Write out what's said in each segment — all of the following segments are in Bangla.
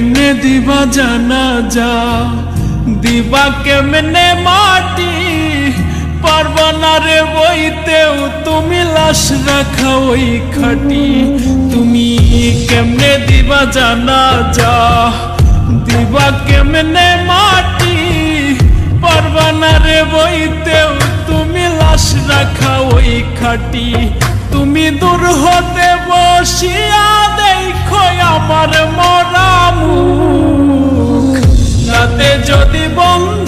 কেমনে দিবা জানা যা? দিবা কেমনে মাটি? পারবা না রে বইতেও তুমি লাশ রাখা ওই খাটি। তুমি কেমনে দিবা জানা যা? দিবা কেমনে মাটি? পারবা না রে বইতেও তুমি লাশ রাখা ওই খাটি। তুমি দূর হতে বসিয়া দেখো আমার মরা যদি বন্ধু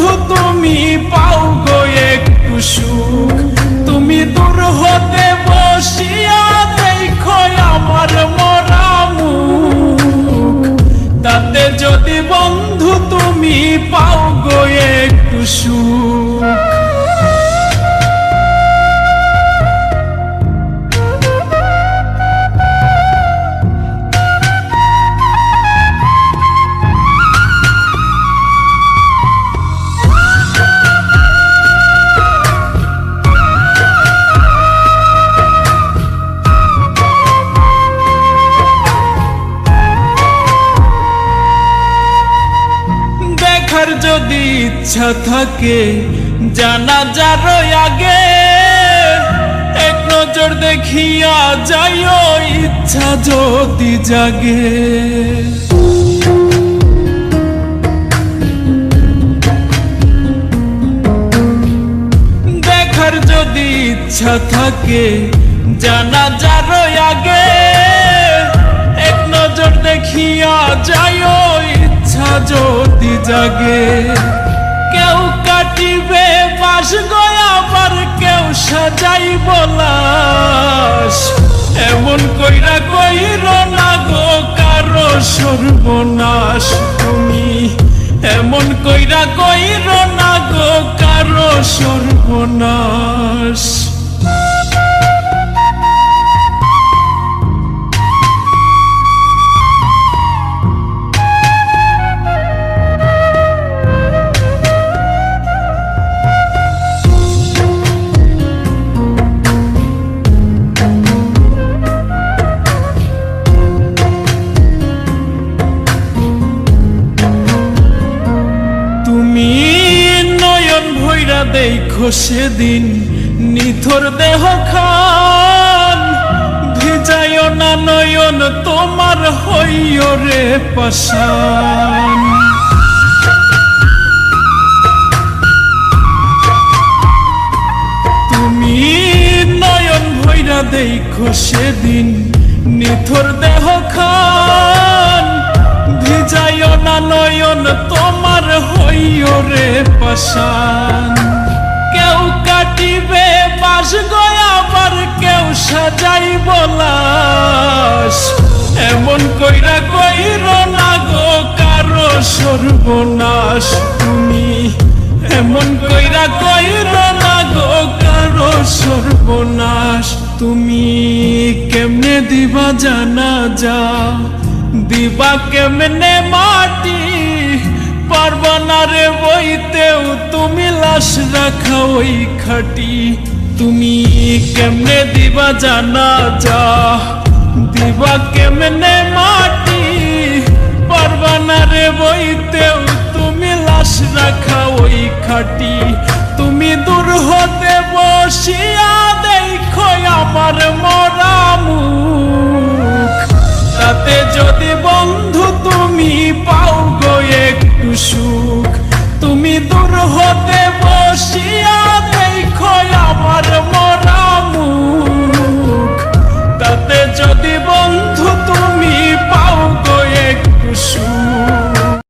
দেখার যদি ইচ্ছা থাকে জানা যার আগে এক নজর দেখিয়া যাইও, ইচ্ছা যদি জাগে। দেখার যদি ইচ্ছা থাকে জানা যার জাগে কেউ কাটিবে বাস গয়াবার কেউ সাজাই বলাস। এমন কইরা কইর না গো, কারও সর্বনাশ। তুমি এমন কইরা কইর না গো, কারও সর্বনাশ। দেখো সেদিন নিথর দেহ খান। ভিজায় না নয়ন, তোমার হইয় রে পাশান তুমি নয়ন ভৈরা দেখো সেদিন নিথর দেহ খান। ভিজায় না নয়ন, তোমার হইয় রে পাশান বাস গয়াবার কেউ সাজাই বলাস। এমন কইরা কইর না গো কারও সর্বনাশ। তুমি এমন কইরা কইর না গো কারও সর্বনাশ। তুমি কেমনে দিবা জানা যা। দিবা কেমনে মাটি। পারবা না রে বইতেও তুমি লাশ রাখা ওই খাটি। তুমি কেমনে দিবা জানা যা? দিবা কেমনে মাটি? পারবানা রে বইতেও, তুমি লাশ রাখা ওই খাটি। তুমি দূর হতে বসিয়া দেখো আমার মরা মুখ। তাতে যদি বন্ধু তুমি পাও গো একটু সুখ। তুমি দূর হতে বসিয়া